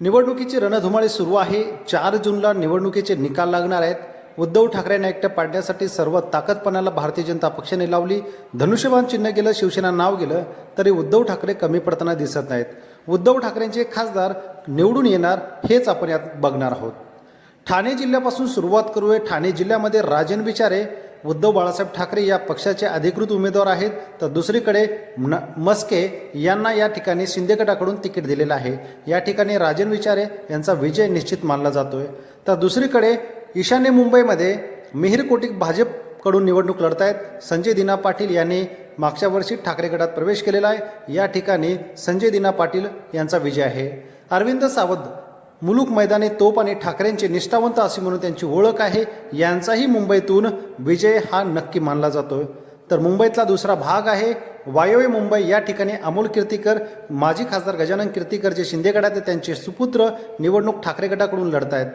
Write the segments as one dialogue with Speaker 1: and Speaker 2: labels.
Speaker 1: निवडणुकीची रणधुमाळी सुरू आहे. चार जूनला निवडणुकीचे निकाल लागणार आहेत. उद्धव ठाकरेंना एकटं पाडण्यासाठी सर्व ताकदपणाला भारतीय जनता पक्षाने लावली. धनुष्यबाण चिन्ह गेलं शिवसेना नाव गेलं तरी उद्धव ठाकरे कमी पडताना दिसत नाहीत. उद्धव ठाकरेंचे खासदार निवडून येणार हेच आपण यात बघणार आहोत. ठाणे जिल्ह्यापासून सुरुवात करूया. ठाणे जिल्ह्यामध्ये राजन विचारे उद्धव बाळासाहेब ठाकरे या पक्षाचे अधिकृत उमेदवार आहेत. तर दुसरीकडे न मस्के यांना या ठिकाणी शिंदे गटाकडून तिकीट दिलेलं आहे. या ठिकाणी राजन विचारे यांचा विजय निश्चित मानला जातोय. तर दुसरीकडे ईशान्य मुंबईमध्ये मिहीर कोटिक भाजपकडून निवडणूक लढत आहेत संजय दिना पाटील यांनी मागच्या वर्षी ठाकरे गटात प्रवेश केलेला आहे. या ठिकाणी संजय दिना पाटील यांचा विजय आहे. अरविंद सावंत मुलूक मैदानी तोप आणि ठाकरेंचे निष्ठावंत असे म्हणून त्यांची ओळख आहे यांचाही मुंबईतून विजय हा नक्की मानला जातोय. तर मुंबईतला दुसरा भाग आहे वायव्य मुंबई या ठिकाणी अमोल कीर्तीकर माजी खासदार गजानन कीर्तीकर जे शिंदे गटात त्यांचे सुपुत्र निवडणूक ठाकरे गटाकडून लढत आहेत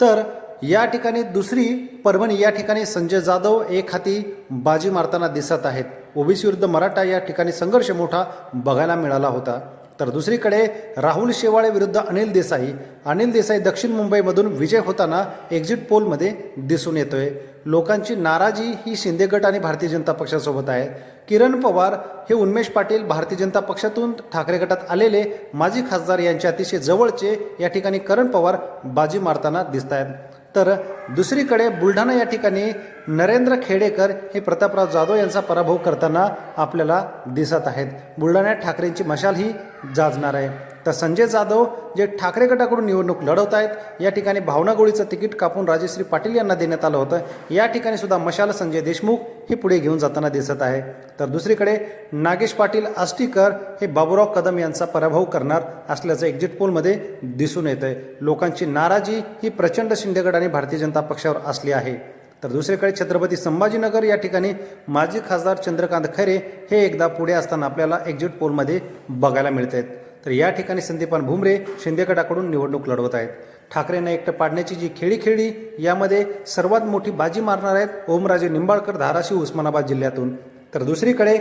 Speaker 1: तर या ठिकाणी दुसरी परभणी या ठिकाणी संजय जाधव एक हाती बाजी मारताना दिसत आहेत. ओबीसी विरुद्ध मराठा या ठिकाणी संघर्ष मोठा बघायला मिळाला होता. तर दुसरीकडे राहुल शेवाळे विरुद्ध अनिल देसाई. अनिल देसाई दक्षिण मुंबईमधून विजय होताना एक्झिट पोलमध्ये दिसून येतोय. लोकांची नाराजी ही शिंदे गट आणि भारतीय जनता पक्षासोबत आहे. किरण पवार हे उन्मेष पाटील भारतीय जनता पक्षातून ठाकरे गटात आलेले माजी खासदार यांचे अतिशय जवळचे या ठिकाणी करण पवार बाजी मारताना दिसत आहेत तर दुसरीकडे बुलढाणा या ठिकाणी नरेंद्र खेडेकर हे प्रतापराव जाधव यांचा पराभव करताना आपल्याला दिसत आहेत. बुलढाण्यात ठाकरेंची मशाल ही जाजणार आहे. तर संजय जाधव जे ठाकरे गटाकडून निवडणूक लढवत आहेत या ठिकाणी भावना गोळीचं तिकीट कापून राजश्री पाटील यांना देण्यात आलं होतं. या ठिकाणी सुद्धा मशाल संजय देशमुख हे पुढे घेऊन जाताना दिसत आहे. तर दुसरीकडे नागेश पाटील आष्टीकर हे बाबुराव कदम यांचा पराभव करणार असल्याचं एक्झिट पोलमध्ये दिसून येत आहे लोकांची नाराजी ही प्रचंड शिंदेगड आणि भारतीय जनता पक्षावर असली आहे. तर दुसरीकडे छत्रपती संभाजीनगर या ठिकाणी माजी खासदार चंद्रकांत खैरे हे एकदा पुढे असताना आपल्याला एक्झिट पोलमध्ये बघायला मिळत आहेत तर या ठिकाणी संदीपान भुमरे शिंदेगडाकडून निवडणूक लढवत आहेत. ठाकरेंना एकटं पाडण्याची जी खेळी खेळली यामध्ये सर्वात मोठी बाजी मारणार आहेत ओमराजे निंबाळकर धाराशिव उस्मानाबाद जिल्ह्यातून. तर दुसरीकडे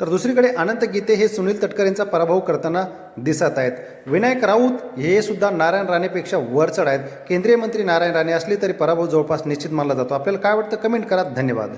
Speaker 1: तर दुसरीकडे अनंत गीते हे सुनील तटकर यांचा पराभव करताना दिसत आहेत. विनायक राऊत हे सुद्धा नारायण राणेपेक्षा वर चढ आहेत. केंद्रीय मंत्री नारायण राणे असले तरी पराभव जवळपास निश्चित मानला जातो. आपल्याला काय वाटतं? कमेंट करा. धन्यवाद.